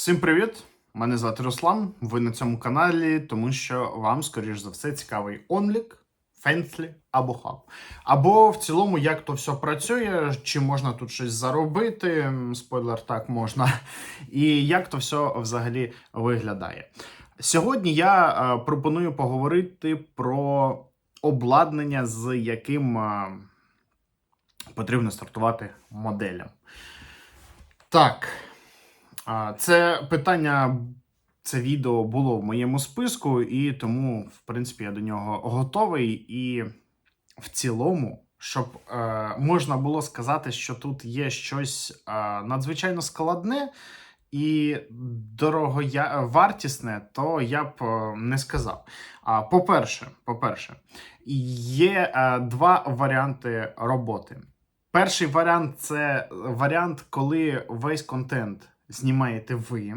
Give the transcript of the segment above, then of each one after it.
Всім привіт! Мене звати Руслан. Ви на цьому каналі, тому що вам, скоріш за все, цікавий онлік, фенслі або хаб. Або в цілому, як то все працює, чи можна тут щось заробити. Спойлер, так можна. І як то все взагалі виглядає. Сьогодні я е, пропоную поговорити про обладнання, з яким е, потрібно стартувати моделям. Так. Це питання, це відео було в моєму списку, і тому, в принципі, я до нього готовий. І в цілому, щоб е, можна було сказати, що тут є щось е, надзвичайно складне і дорогоя... вартісне, то я б е, не сказав. А, по-перше, по-перше, є е, два варіанти роботи. Перший варіант це варіант, коли весь контент знімаєте ви.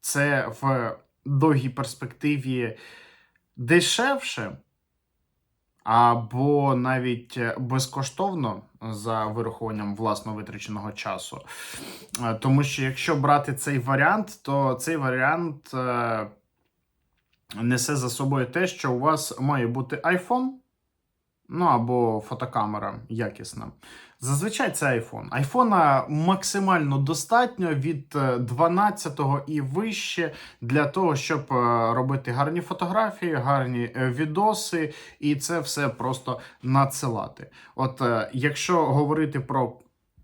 Це в довгій перспективі дешевше, або навіть безкоштовно за вирахуванням власно витраченого часу. Е, Тому що якщо брати цей варіант, то цей варіант е, несе за собою те, що у вас має бути iPhone. Ну або фотокамера якісна. Зазвичай це iPhone. Айфона максимально достатньо від е, 12-го і вище для того, щоб е, робити гарні фотографії, гарні е, відоси, і це все просто надсилати. От е, якщо говорити про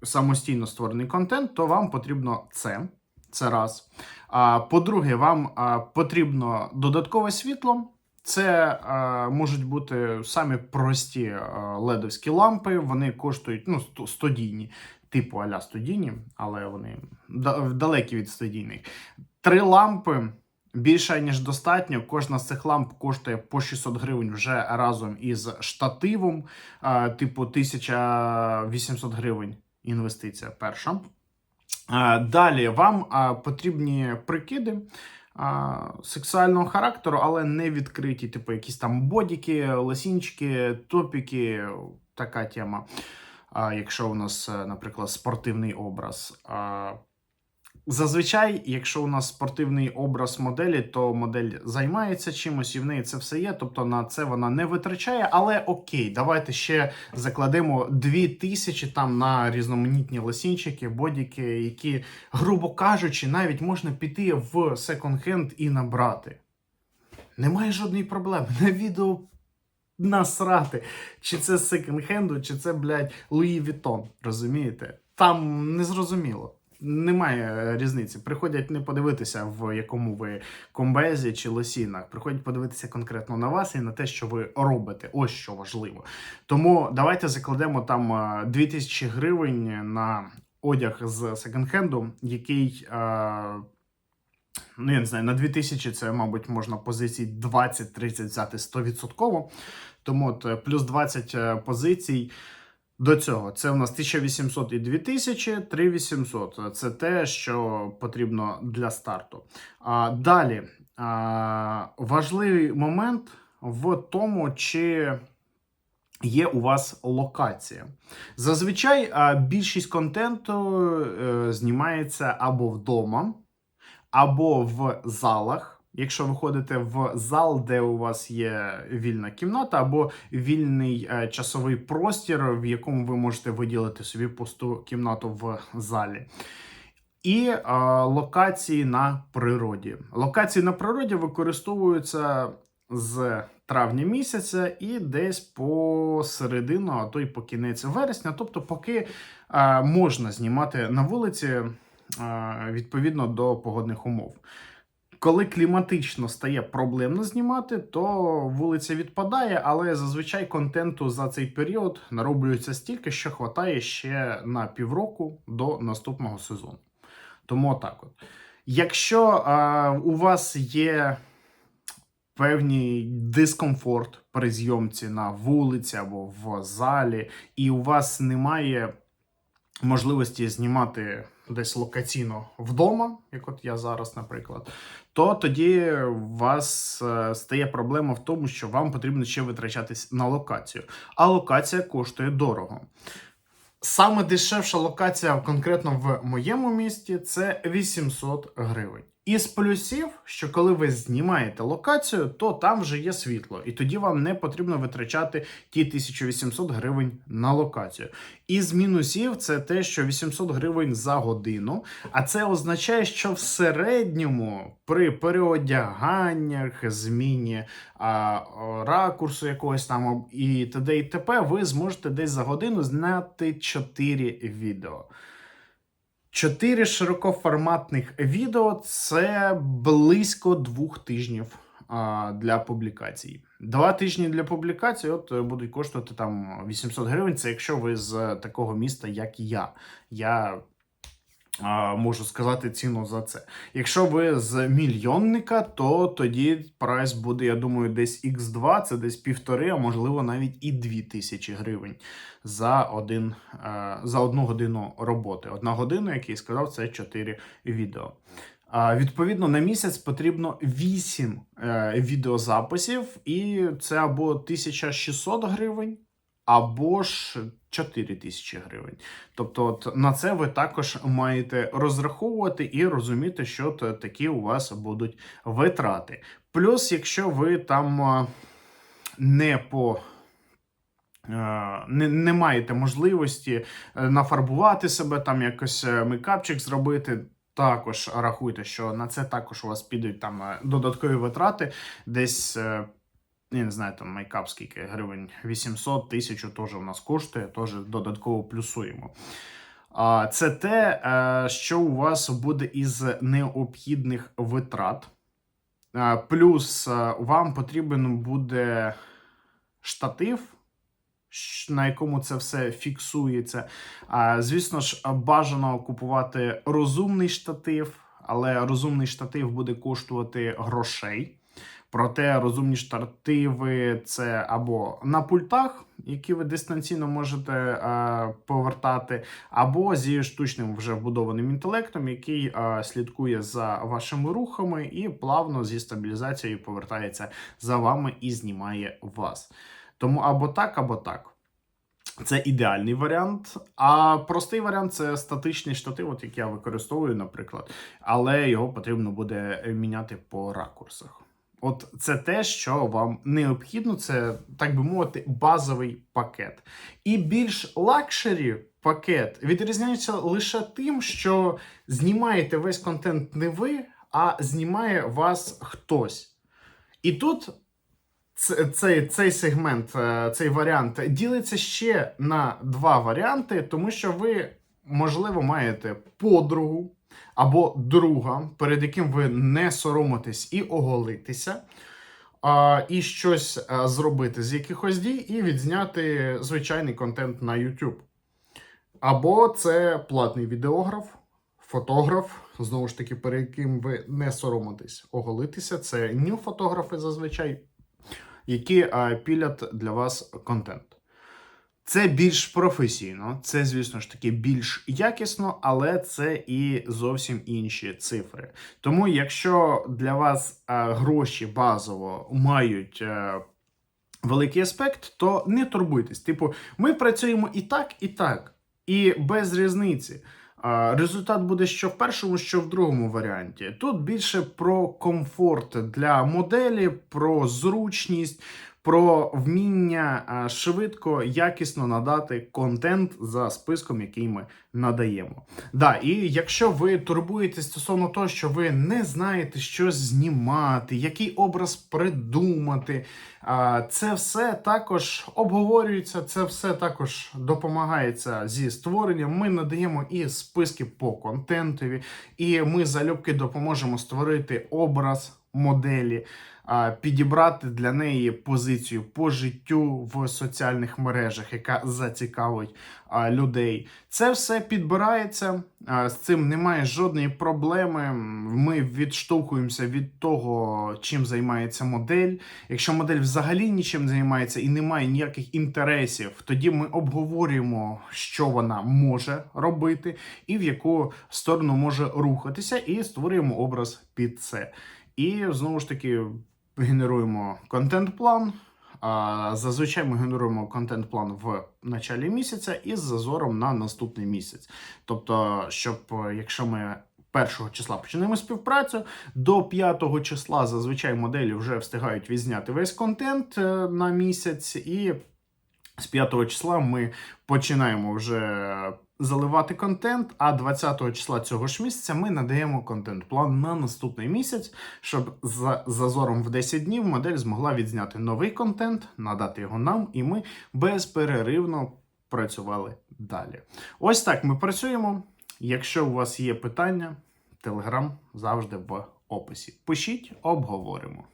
самостійно створений контент, то вам потрібно це. Це раз. А по-друге, вам потрібно додаткове світло. Це е, можуть бути самі прості е, ледовські лампи. Вони коштують ну, студійні, типу аля студійні, але вони далекі від студійних. Три лампи більше ніж достатньо. Кожна з цих ламп коштує по 600 гривень вже разом із штативом, е, типу 1800 гривень. Інвестиція перша. Е, Далі вам е, потрібні прикиди сексуального характеру, але не відкриті, типу якісь там бодіки, лосінчики, топіки, така тема. А, якщо у нас, е, наприклад, спортивний образ. А, Зазвичай, якщо у нас спортивний образ моделі, то модель займається чимось, і в неї це все є. Тобто на це вона не витрачає. Але окей, давайте ще закладемо 2000 там на різноманітні лосінчики, бодіки, які, грубо кажучи, навіть можна піти в секонд-хенд і набрати. Немає жодної проблеми. На відео насрати. Чи це з секонд-хенду, чи це, блядь, Луї Вітон. Розумієте? Там незрозуміло. Немає різниці. Приходять не подивитися, в якому ви комбезі чи лосінах. Приходять подивитися конкретно на вас і на те, що ви робите. Ось що важливо. Тому давайте закладемо там е, 2000 гривень на одяг з секонд-хенду, який. е, Ну, я не знаю, на 2000 це, мабуть, можна позицій 20-30 взяти 100%. Тому от е, плюс 20 е, позицій до цього. Це у нас 1800 і 2000, 3800. Це те, що потрібно для старту. А, далі а, важливий момент в тому, чи. Є у вас локація. Зазвичай а, більшість контенту е, знімається або вдома, або в залах. Якщо ви ходите в зал, де у вас є вільна кімната, або вільний е, часовий простір, в якому ви можете виділити собі пусту кімнату в залі. І е, локації на природі. Локації на природі використовуються з травня місяця і десь по середину, а то й по кінець вересня, тобто, поки е, можна знімати на вулиці е, відповідно до погодних умов. Коли кліматично стає проблемно знімати, то вулиця відпадає, але зазвичай контенту за цей період нароблюється стільки, що хватає ще на півроку до наступного сезону. Тому так от. Якщо е, у вас є певний дискомфорт при зйомці на вулиці або в залі, і у вас немає можливості знімати десь локаційно вдома, як от я зараз, наприклад, то тоді у вас е, стає проблема в тому, що вам потрібно ще витрачатись на локацію. А локація коштує дорого. Саме дешевша локація конкретно в моєму місті це 800 гривень. Із плюсів, що коли ви знімаєте локацію, то там вже є світло, і тоді вам не потрібно витрачати ті 1800 гривень на локацію. Із мінусів це те, що 800 гривень за годину, а це означає, що в середньому при переодяганнях, зміні а, ракурсу якогось там і т.д. і т.п. ви зможете десь за годину зняти 4 відео. Чотири широкоформатних відео це близько двох тижнів а, для публікації. Два тижні для публікації от е, будуть коштувати там 800 гривень. Це якщо ви з такого міста, як я. Я можу сказати ціну за це. Якщо ви з мільйонника, то тоді прайс буде, я думаю, десь X2, це десь півтори, а можливо навіть і дві тисячі гривень за один е, за одну годину роботи. Одна година, як я і сказав, це 4 відео. Відповідно, на місяць потрібно 8 е, відеозаписів, і це або 1600 гривень, або ж 4 тисячі гривень. Тобто, от на це ви також маєте розраховувати і розуміти, що такі у вас будуть витрати. Плюс, якщо ви там не по е, не, не маєте можливості е, нафарбувати себе, там якось е, мейкапчик зробити. Також рахуйте, що на це також у вас підуть там додаткові витрати, десь я не знаю, там мейкап скільки гривень 800 1000 теж у нас коштує, теж додатково плюсуємо. А, Це те, е, що у вас буде із необхідних витрат. А, Плюс е, вам потрібен буде штатив, на якому це все фіксується. Звісно ж, бажано купувати розумний штатив, але розумний штатив буде коштувати грошей. Проте розумні штативи це або на пультах, які ви дистанційно можете е, повертати, або зі штучним вже вбудованим інтелектом, який е, слідкує за вашими рухами і плавно зі стабілізацією повертається за вами і знімає вас. Тому або так, або так. Це ідеальний варіант. А простий варіант це статичний штатив, от як я використовую, наприклад, але його потрібно буде міняти по ракурсах. От це те, що вам необхідно, це так би мовити, базовий пакет. І більш лакшері пакет відрізняється лише тим, що знімаєте весь контент не ви, а знімає вас хтось. І тут цей, цей сегмент, е, цей варіант ділиться ще на два варіанти, тому що ви, можливо, маєте подругу або друга, перед яким ви не соромитесь і оголитися, а, і щось а, зробити з якихось дій, і відзняти звичайний контент на YouTube. Або це платний відеограф, фотограф, знову ж таки, перед яким ви не соромитесь оголитися. Це нью-фотографи зазвичай, які пілять для вас контент. Це більш професійно, це, звісно ж таки, більш якісно, але це і зовсім інші цифри. Тому, якщо для вас е, гроші базово мають е, великий аспект, то не турбуйтесь. Типу, ми працюємо і так, і так, і без різниці. А, Результат буде що в першому, що в другому варіанті. Тут більше про комфорт для моделі, про зручність, про вміння швидко, якісно надати контент за списком, який ми надаємо. Да, і якщо ви турбуєтесь стосовно того, що ви не знаєте, що знімати, який образ придумати, це все також обговорюється, це все також допомагається зі створенням. Ми надаємо і списки по контентові, і ми залюбки допоможемо створити образ моделі, підібрати для неї позицію по життю в соціальних мережах, яка зацікавить людей. Це все підбирається. З цим немає жодної проблеми. Ми відштовхуємося від того, чим займається модель. Якщо модель взагалі нічим займається і не має ніяких інтересів, тоді ми обговорюємо, що вона може робити і в яку сторону може рухатися, і створюємо образ під це. І знову ж таки генеруємо контент-план, Зазвичай ми генеруємо контент-план в началі місяця із зазором на наступний місяць. Тобто, щоб якщо ми першого числа почнемо співпрацю, до п'ятого числа зазвичай моделі вже встигають відзняти весь контент е, на місяць, і з 5 числа ми починаємо вже заливати контент, а 20 числа цього ж місяця ми надаємо контент-план на наступний місяць, щоб за зазором в 10 днів модель змогла відзняти новий контент, надати його нам, і ми безперервно працювали далі. Ось так ми працюємо. Якщо у вас є питання, телеграм завжди в описі. Пишіть, обговоримо.